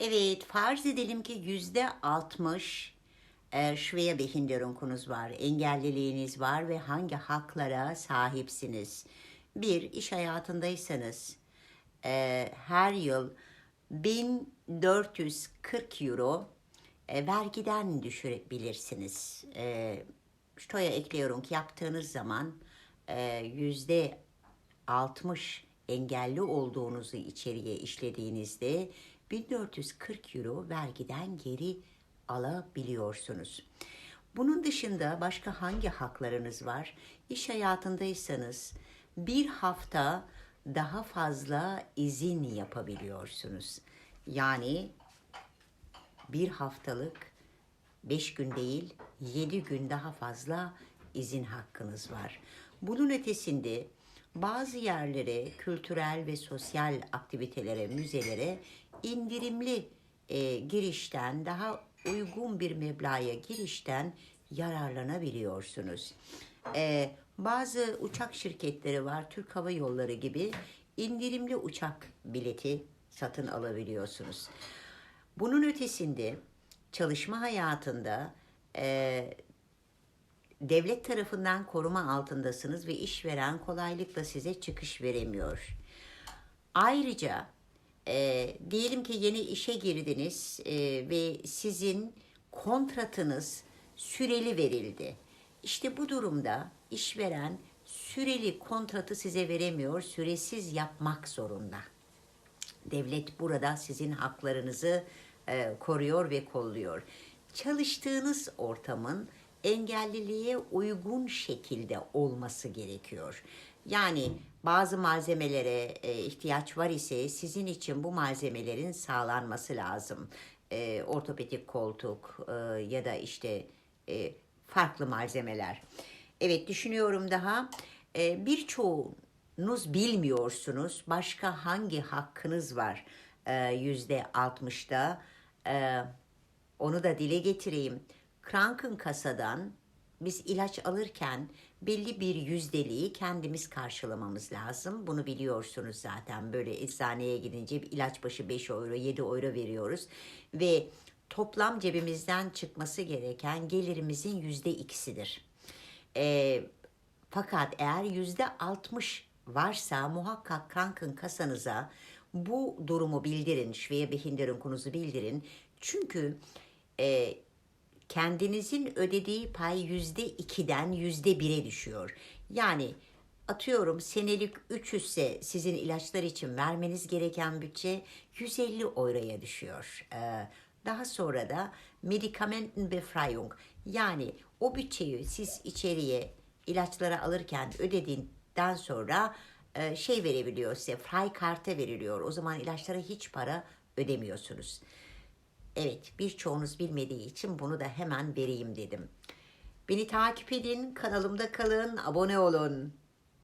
Evet, farz edelim ki yüzde altmış e, Schwerbehinderungunuz var, engelliliğiniz var ve hangi haklara sahipsiniz? Bir, iş hayatındaysanız e, her yıl 1440 euro e, vergiden düşürebilirsiniz. E, şuraya ekliyorum ki yaptığınız zaman e, yüzde 60 engelli olduğunuzu içeriye işlediğinizde 1440 euro vergiden geri alabiliyorsunuz. Bunun dışında başka hangi haklarınız var? İş hayatındaysanız bir hafta daha fazla izin yapabiliyorsunuz. Yani bir haftalık 5 gün değil 7 gün daha fazla izin hakkınız var. Bunun ötesinde bazı yerlere, kültürel ve sosyal aktivitelere, müzelere indirimli e, girişten daha uygun bir meblağa girişten yararlanabiliyorsunuz. E, bazı uçak şirketleri var, Türk Hava Yolları gibi indirimli uçak bileti satın alabiliyorsunuz. Bunun ötesinde çalışma hayatında e, devlet tarafından koruma altındasınız ve işveren kolaylıkla size çıkış veremiyor. Ayrıca e, diyelim ki yeni işe girdiniz e, ve sizin kontratınız süreli verildi. İşte bu durumda işveren süreli kontratı size veremiyor, süresiz yapmak zorunda. Devlet burada sizin haklarınızı e, koruyor ve kolluyor. Çalıştığınız ortamın engelliliğe uygun şekilde olması gerekiyor. Yani bazı malzemelere e, ihtiyaç var ise sizin için bu malzemelerin sağlanması lazım. E, ortopedik koltuk e, ya da işte farklı malzemeler. Evet düşünüyorum daha. Birçoğunuz bilmiyorsunuz başka hangi hakkınız var yüzde altmışta. E, onu da dile getireyim. Kranken kasadan biz ilaç alırken belli bir yüzdeliği kendimiz karşılamamız lazım. Bunu biliyorsunuz zaten. Böyle eczaneye gidince bir ilaç başı 5 euro, 7 euro veriyoruz. Ve toplam cebimizden çıkması gereken gelirimizin yüzde ikisidir. Ee, fakat eğer yüzde 60 varsa muhakkak Kranken kasanıza bu durumu bildirin. Schwerbehinderung bildirin. Çünkü e, kendinizin ödediği pay yüzde ikiden yüzde bire düşüyor. Yani atıyorum senelik 300 ise sizin ilaçlar için vermeniz gereken bütçe 150 euroya düşüyor. Ee, daha sonra da Medikamentenbefreiung yani o bütçeyi siz içeriye ilaçları alırken ödediğinden sonra e, şey verebiliyor size Freikarte veriliyor. O zaman ilaçlara hiç para ödemiyorsunuz. Evet, birçoğunuz bilmediği için bunu da hemen vereyim dedim. Beni takip edin, kanalımda kalın, abone olun.